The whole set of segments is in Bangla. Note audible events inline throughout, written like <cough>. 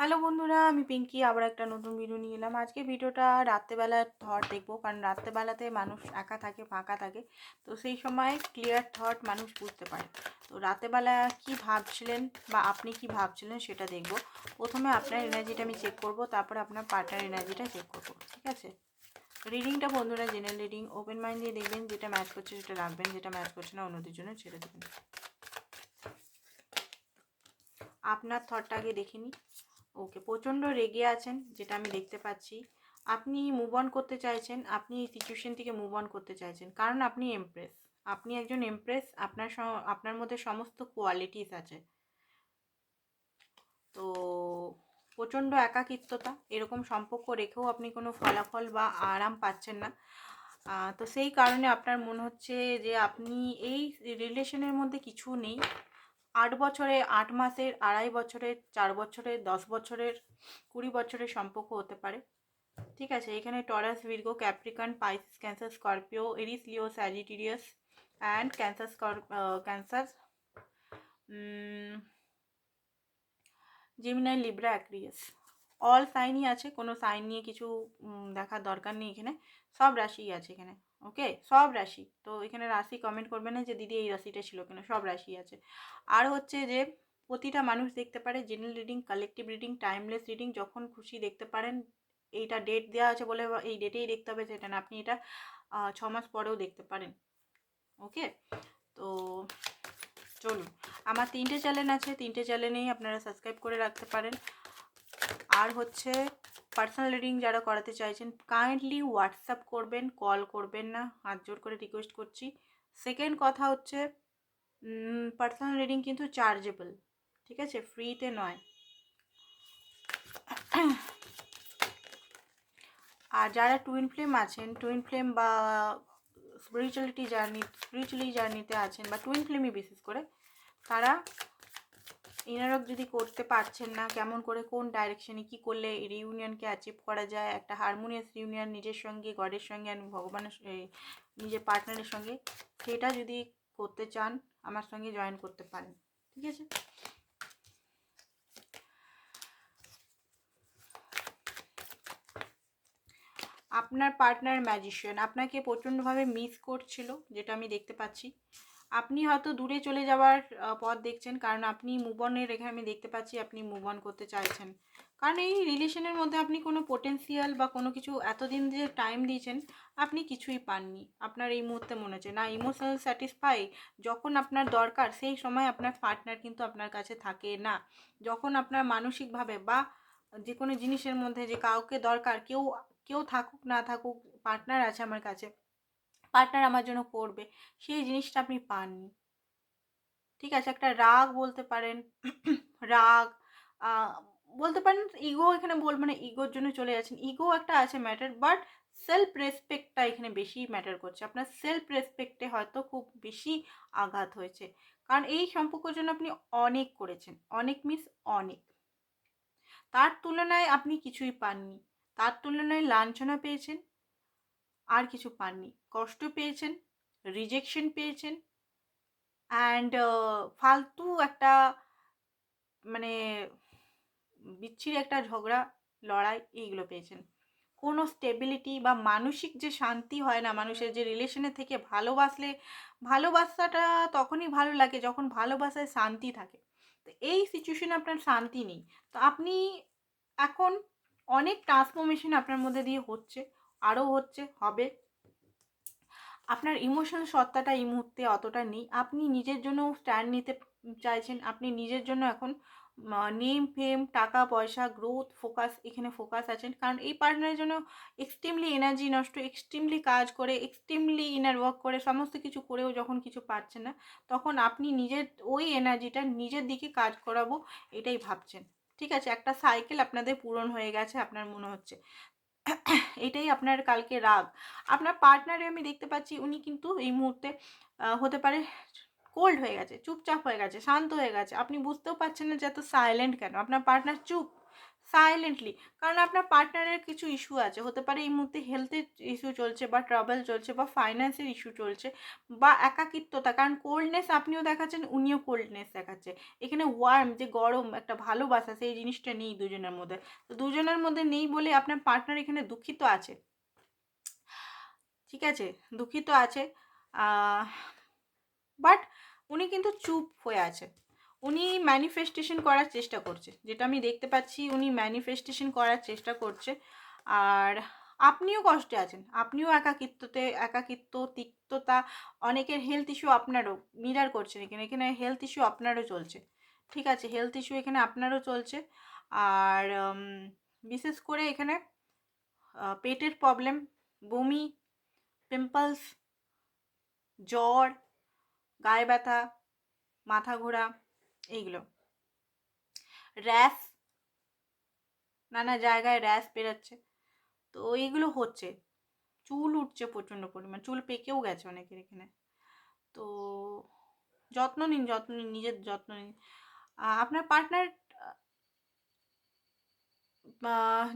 হ্যালো বন্ধুরা, আমি পিঙ্কি, আবার একটা নতুন ভিডিও নিয়ে এলাম। আজকে ভিডিওটা রাত্রেবেলার থট দেখব, কারণ রাত্রেবেলাতে মানুষ একা থাকে, ফাঁকা থাকে। তো সেই সময় ক্লিয়ার থট মানুষ বুঝতে পারে। তো রাতেবেলা কি ভাবছিলেন বা আপনি কি ভাবছিলেন সেটা দেখব। প্রথমে আপনার এনার্জিটা আমি চেক করব, তারপরে আপনার পার্টনার এনার্জিটা চেক করব, ঠিক আছে? রিডিংটা বন্ধুরা জেনারেল রিডিং ওপেন মাইন্ড দিয়ে দেখবেন যেটা ম্যাচ করছে সেটা রাখবেন, যেটা ম্যাচ করছে না অন্যদের জন্য ছেড়ে দেবেন। আপনার থটটা আগে দেখে নিই। ওকে প্রচণ্ড রেগে আছেন, যেটা আমি দেখতে পাচ্ছি। আপনি মুভ অন করতে চাইছেন, আপনি এই সিচুয়েশন থেকে মুভ অন করতে চাইছেন। কারণ আপনি এমপ্রেস আপনি একজন এমপ্রেস আপনার আপনার মধ্যে সমস্ত কোয়ালিটিস আছে। তো প্রচণ্ড একাকিত্বতা, এরকম সম্পর্ক রেখেও আপনি কোনো ফলাফল বা আরাম পাচ্ছেন না। তো সেই কারণে আপনার মনে হচ্ছে যে আপনি এই রিলেশনের মধ্যে কিছু নেই। আট বছরে আট মাসের, আড়াই বছরের, চার বছরের, দশ বছরের, কুড়ি বছরের সম্পর্ক হতে পারে। ঠিক আছে, এখানে Taurus, Virgo, Capricorn, Pisces, Cancer, Scorpio, Aries, Leo, Sagittarius and Cancer স্কর Cancer Gemini, Libra, Aquarius. All সাইনই আছে, কোনো সাইন নিয়ে কিছু দেখার দরকার নেই এখানে। সব রাশিই আছে এখানে। ওকে? সব রাশি। তো এখানে রাশি কমেন্ট করবে না যে দিদি এই রাশিটা ছিল কেন, সব রাশি আছে। আর হচ্ছে যে প্রতিটা মানুষ দেখতে পারে general reading collective reading timeless reading যখন খুশি দেখতে পারেন, এইটা ডেট দেওয়া আছে বলে এই ডেটেই দেখতে হবে সেটা না, আপনি এটা ছ মাস পরেও দেখতে পারেন। ওকে? তো চলুন। আমার তিনটে চ্যানেল আছে, তিনটে চ্যানেলেই আপনারা সাবস্ক্রাইব করে রাখতে পারেন। আর হচ্ছে পার্সোনাল রিডিং যারা করাতে চাইছেন কাইন্ডলি হোয়াটসঅ্যাপ করবেন কল করবেন না, হাত জোর করে রিকোয়েস্ট করছি। সেকেন্ড কথা হচ্ছে পার্সোনাল রিডিং কিন্তু চার্জেবল ঠিক আছে? ফ্রিতে নয়। আর যারা টুইন ফ্লেম আছেন টুইন ফ্লেম বা স্পিরিচুয়ালিটি জার্নি স্পিরিচুয়ালি জার্নিতে আছেন বা টুইন ফ্লেমই বিশেষ করে, তারা ইনারক যদি করতে পারছেন না, কেমন করে, কোন ডাইরেকশনে কি করলে রিউনিয়নকে অ্যাচিভ করা যায়? একটা হারমোনিয়াস রিউনিয়ন নিজের সঙ্গে, গডের সঙ্গে আর ভগবানের নিজের পার্টনারের সঙ্গে, সেটা যদি করতে চান, আমার সঙ্গে জয়েন করতে পারেন, ঠিক আছে? আপনার পার্টনার ম্যাজিশিয়ান আপনাকে প্রচণ্ডভাবে মিস করছিল, যেটা আমি দেখতে পাচ্ছি। আপনি হয়তো দূরে চলে যাওয়ার পথ দেখছেন। কারণ আপনি মুভ এখানে আমি দেখতে পাচ্ছি আপনি মুভ অন করতে চাইছেন। কারণ এই রিলেশনের মধ্যে আপনি কোনো পোটেন্সিয়াল বা কোনো কিছু এতদিন যে টাইম দিয়েছেন, আপনি কিছুই পাননি। আপনার এই মুহূর্তে মনে হচ্ছে না। ইমোশনাল স্যাটিসফাই যখন আপনার দরকার, সেই সময় আপনার পার্টনার কিন্তু আপনার কাছে থাকে না। যখন আপনার মানসিকভাবে বা যে কোনো জিনিসের মধ্যে যে কাউকে দরকার, কেউ কেউ থাকুক, না থাকুক পার্টনার আছে আমার কাছে পার্টনার আমার জন্য করবে, সেই জিনিসটা আপনি পাননি। ঠিক আছে, একটা রাগ বলতে পারেন, <clears throat> রাগ বলতে পারেন ইগো এখানে বল মানে ইগোর জন্য চলে যাচ্ছেন। ইগো একটা আছে ম্যাটার বাট সেলফ রেসপেক্টটা এখানে বেশি ম্যাটার করছে। আপনার সেলফ রেসপেক্টে হয়তো খুব বেশি আঘাত হয়েছে। কারণ এই সম্পর্কের জন্য আপনি অনেক করেছেন, অনেক মিস অনেক। তার তুলনায় আপনি কিছুই পাননি। তার তুলনায় লাঞ্ছনা পেয়েছেন আর কিছু পাননি। কষ্ট পেয়েছেন রিজেকশন পেয়েছেন অ্যান্ড ফালতু একটা মানে বিচ্ছির একটা ঝগড়া, লড়াই এইগুলো পেয়েছেন। কোনো স্টেবিলিটি বা মানসিক যে শান্তি হয় না, মানুষের যে রিলেশনে থেকে ভালোবাসলে, ভালোবাসাটা তখনই ভালো লাগে যখন ভালোবাসায় শান্তি থাকে। তো এই সিচুয়েশনে আপনার শান্তি নেই। তো আপনি এখন অনেক ট্রান্সফরমেশন আপনার মধ্যে দিয়ে হচ্ছে আরও হচ্ছে, হবে। আপনার ইমোশনাল সত্তাটা এই মুহূর্তে অতটা নেই। আপনি নিজের জন্য স্ট্যান্ড নিতে চাইছেন, আপনি নিজের জন্য এখন নেম ফেম টাকা, পয়সা গ্রোথ ফোকাস এখানে ফোকাস আছেন। কারণ এই পার্টনারের জন্য এক্সট্রিমলি এনার্জি নষ্ট এক্সট্রিমলি কাজ করে এক্সট্রিমলি ইনার ওয়ার্ক করে, সমস্ত কিছু করেও যখন কিছু পাচ্ছেন না, তখন আপনি নিজের ওই এনার্জিটা নিজের দিকে কাজ করাবো, এটাই ভাবছেন। ঠিক আছে? একটা সাইকেল আপনাদের পূরণ হয়ে গেছে আপনার মনে হচ্ছে। এটাই আপনার কালকে রাগ আপনার পার্টনারে আমি দেখতে পাচ্ছি, উনি কিন্তু এই মুহূর্তে হতে পারে কোল্ড হয়ে গেছে, চুপচাপ হয়ে গেছে, শান্ত হয়ে গেছে। আপনি বুঝতেও পারছেন না যে এত সাইলেন্ট কেন? আপনার পার্টনার চুপ। সাইলেন্টলি কারণ আপনার পার্টনারের কিছু ইস্যু আছে। হতে পারে এই মুহূর্তে হেলথের ইস্যু চলছে বা ট্রাভেল চলছে বা ফাইন্যান্সের ইস্যু চলছে বা একাকিত্বতা। কারণ কোল্ডনেস আপনিও দেখাচ্ছেন, উনিও কোল্ডনেস দেখাচ্ছে। এখানে ওয়ার্ম যে গরম একটা ভালোবাসা, সেই জিনিসটা নেই দুজনের মধ্যে। তো দুজনের মধ্যে নেই বলে আপনার পার্টনার এখানে দুঃখিত আছে। ঠিক আছে? দুঃখিত আছে। বাট উনি কিন্তু চুপ হয়ে আছে। উনি ম্যানিফেস্টেশন করার চেষ্টা করছে। যেটা আমি দেখতে পাচ্ছি, উনি ম্যানিফেস্টেশন করার চেষ্টা করছে। আর আপনিও কষ্টে আছেন। আপনিও একাকিত্বতে, একাকিত্ব, তিক্ততা, অনেকের হেলথ ইস্যু আপনারও মিরার করছেন এখানে। এখানে হেলথ ইস্যু আপনারও চলছে। ঠিক আছে হেলথ ইস্যু এখানে আপনারও চলছে। আর বিশেষ করে এখানে পেটের প্রবলেম বমি পিম্পলস জ্বর, গায়ে ব্যথা, মাথা ঘোরা এইগুলো। র্যাশ নানা জায়গায় র্যাশ বেরোচ্ছে। তো এইগুলো হচ্ছে। চুল উঠছে প্রচণ্ড পরিমাণ। চুল পেকেও গেছে অনেকের এখানে। তো যত্ন নিন যত্ন নিন, নিজের যত্ন নিন। আপনার পার্টনার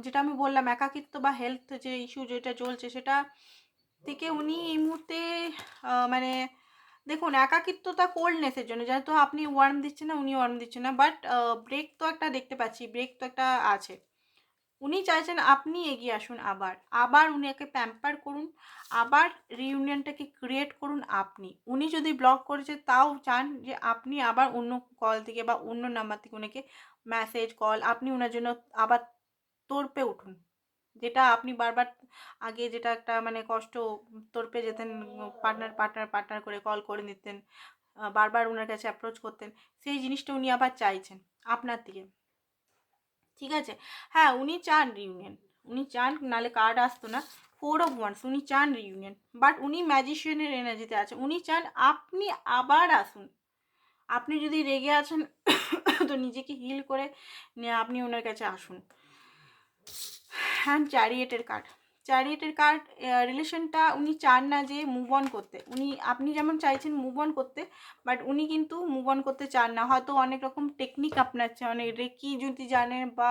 যেটা আমি বললাম, একাকিত্ব বা হেলথ যে ইস্যু যেটা চলছে, সেটা থেকে উনি এই মুহূর্তে মানে দেখুন, একাকিত্বতা কোল্ডনেসের জন্য, যেহেতু আপনি ওয়ার্ম দিচ্ছেন না উনি ওয়ার্ম দিচ্ছেন না বাট ব্রেক তো একটা দেখতে পাচ্ছি ব্রেক তো একটা আছে। উনি চাইছেন আপনি এগিয়ে আসুন আবার আবার উনিকে প্যাম্পার করুন, আবার রিউনিয়নটাকে ক্রিয়েট করুন আপনি। উনি যদি ব্লক করেছে, তাও চান যে আপনি আবার অন্য কল থেকে বা অন্য নাম্বার থেকে উনাকে মেসেজ কল আপনি ওনার জন্য আবার তোরপে উঠুন। যেটা আপনি বারবার আগে যেটা একটা মানে কষ্ট তোরপে যেতেন পার্টনার পার্টনার পার্টনার করে কল করে নিতেন বারবার ওনার কাছে অ্যাপ্রোচ করতেন, সেই জিনিসটা উনি আবার চাইছেন আপনার থেকে ঠিক আছে? হ্যাঁ উনি চান রিউনিয়ন উনি চান নালে কার্ড আসতো না ফোর অফ ওয়ান্স উনি চান রিউনিয়ন বাট উনি ম্যাজিশিয়ানের এনার্জিতে আছে, উনি চান আপনি আবার আসুন। আপনি যদি রেগে আছেন, <coughs> তো নিজেকে হিল করে আপনি ওনার কাছে আসুন। হ্যান্ড চ্যারিয়েটের কার্ড চ্যারিয়েটের কার্ড রিলেশনটা উনি চান না যে মুভ অন করতে। উনি, আপনি যেমন চাইছেন মুভ অন করতে বাট উনি কিন্তু মুভ অন করতে চান না। হয়তো অনেক রকম টেকনিক আপনার অনেক রেকি যদি জানে বা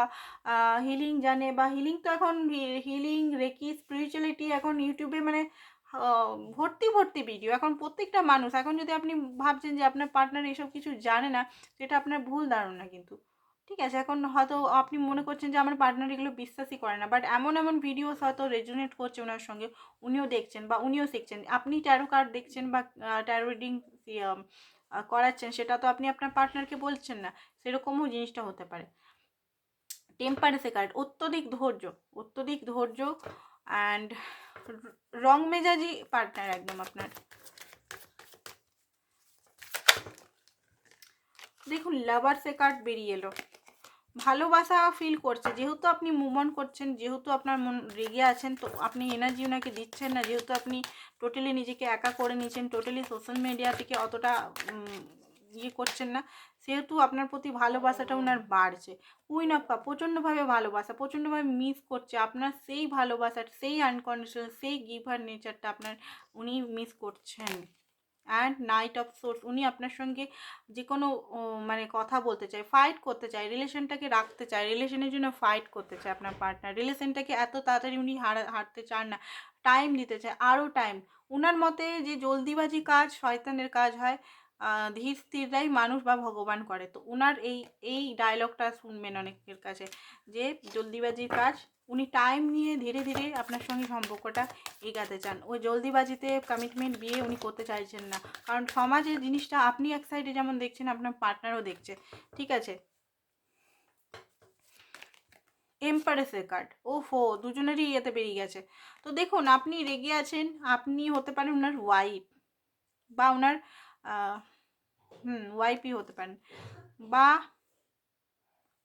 হিলিং জানে বা হিলিং তো এখন হিলিং রেকি স্পিরিচুয়ালিটি এখন ইউটিউবে মানে ভর্তি ভর্তি ভিডিও এখন প্রত্যেকটা মানুষ, এখন যদি আপনি ভাবছেন যে আপনার পার্টনার এসব কিছু জানে না, সেটা আপনার ভুল ধারণা কিন্তু। ঠিক আছে, এখন হয়তো আপনি মনে করছেন যে আমার পার্টনার এগুলো বিশ্বাসই করে না বাট এমন এমন ভিডিওস হয়তো রেজোনেট করছে ওনার সঙ্গে, উনিও দেখছেন বা উনিও শিখছেন। আপনি ট্যারো কার্ড দেখছেন বা ট্যারো রিডিং করাচ্ছেন, সেটা তো আপনি আপনার পার্টনারকে বলছেন না, সেরকমও জিনিসটা হতে পারে। টেম্পারেসে কার্ড অত্যধিক ধৈর্য অত্যধিক ধৈর্য অ্যান্ড রং মেজাজি পার্টনার একদম আপনার। দেখুন লাভার্সে কার্ড বেরিয়ে এলো। ভালোবাসা ফিল করছে। যেহেতু আপনি মুভ অন করছেন, যেহেতু আপনার মন রেগে আছেন, তো আপনি এনার্জি ওনাকে দিচ্ছেন না। যেহেতু আপনি টোটালি নিজেকে একা করে নিয়েছেন টোটালি সোশ্যাল মিডিয়া থেকে অতটা ইয়ে করছেন না, সেহেতু আপনার প্রতি ভালোবাসাটা ওনার বাড়ছে। কুইন অফ কাপ প্রচণ্ডভাবে ভালোবাসা প্রচণ্ডভাবে মিস করছে। আপনার সেই ভালোবাসার, সেই আনকন্ডিশনাল সেই গিভার নেচারটা আপনার উনি মিস করছেন। অ্যান্ড নাইট অফ সোর্স উনি আপনার সঙ্গে যে কোনো মানে কথা বলতে চায় ফাইট করতে চায় রিলেশনটাকে রাখতে চায় রিলেশনের জন্য ফাইট করতে চায় আপনার পার্টনার রিলেশনটাকে এত তাড়াতাড়ি উনি হারা, হারতে চান না টাইম দিতে চায় আরও টাইম ওনার মতে যে জলদিবাজি কাজ শয়তানের কাজ হয় ধীর স্থিররাই মানুষ বা ভগবান করে, তো ওনার এই এই ডায়লগটা শুনবেন অনেকের কাছে, যে জলদিবাজির কাজ উনি টাইম নিয়ে ধীরে ধীরে আপনার সঙ্গে সম্পর্কটা এগাতে চান। ওই জলদিবাজিতে কমিটমেন্ট বিয়ে উনি করতে চাইছেন না। কারণ সমাজের জিনিসটা আপনি এক সাইডে যেমন দেখছেন, আপনার পার্টনারও দেখছে। ঠিক আছে? এম্পারেসের কার্ড ও ফো দুজনেরই ইয়েতে বেরিয়ে গেছে। তো দেখুন, আপনি রেগে আছেন, আপনি হতে পারেন ওনার ওয়াইফ বা ওনার হুম ওয়াইফই হতে পারেন। বা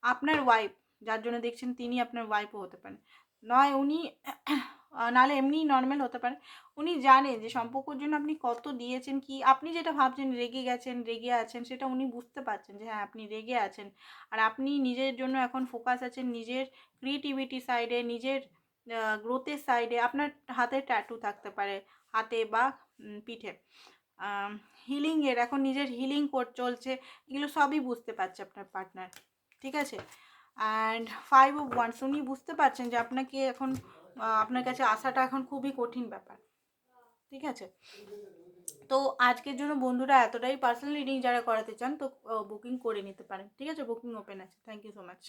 আপনার ওয়াইফ যার জন্য দেখছেন তিনি আপনার ওয়াইফও হতে পারেন। নয়, উনি নাহলে এমনি নর্মাল হতে পারে উনি জানেন যে সম্পর্কের জন্য আপনি কত দিয়েছেন, কি, আপনি যেটা ভাবছেন রেগে গেছেন, রেগে আছেন, সেটা উনি বুঝতে পারছেন যে হ্যাঁ আপনি রেগে আছেন। আর আপনি নিজের জন্য এখন ফোকাস আছেন নিজের ক্রিয়েটিভিটি সাইডে নিজের গ্রোথের সাইডে আপনার হাতে ট্যাটু থাকতে পারে, হাতে বা পিঠে। হিলিংয়ের এখন নিজের হিলিং কোর্স চলছে, এগুলো সবই বুঝতে পারছে আপনার পার্টনার ঠিক আছে? অ্যান্ড ফাইভ অফ ওয়ান্স উনি বুঝতে পারছেন যে আপনাকে এখন আপনার কাছে আসাটা এখন খুবই কঠিন ব্যাপার। ঠিক আছে? তো আজকের জন্য বন্ধুরা এতটাই পার্সোনাল রিডিং যারা করাতে চান তো বুকিং করে নিতে পারেন। ঠিক আছে? বুকিং ওপেন আছে। Thank you so much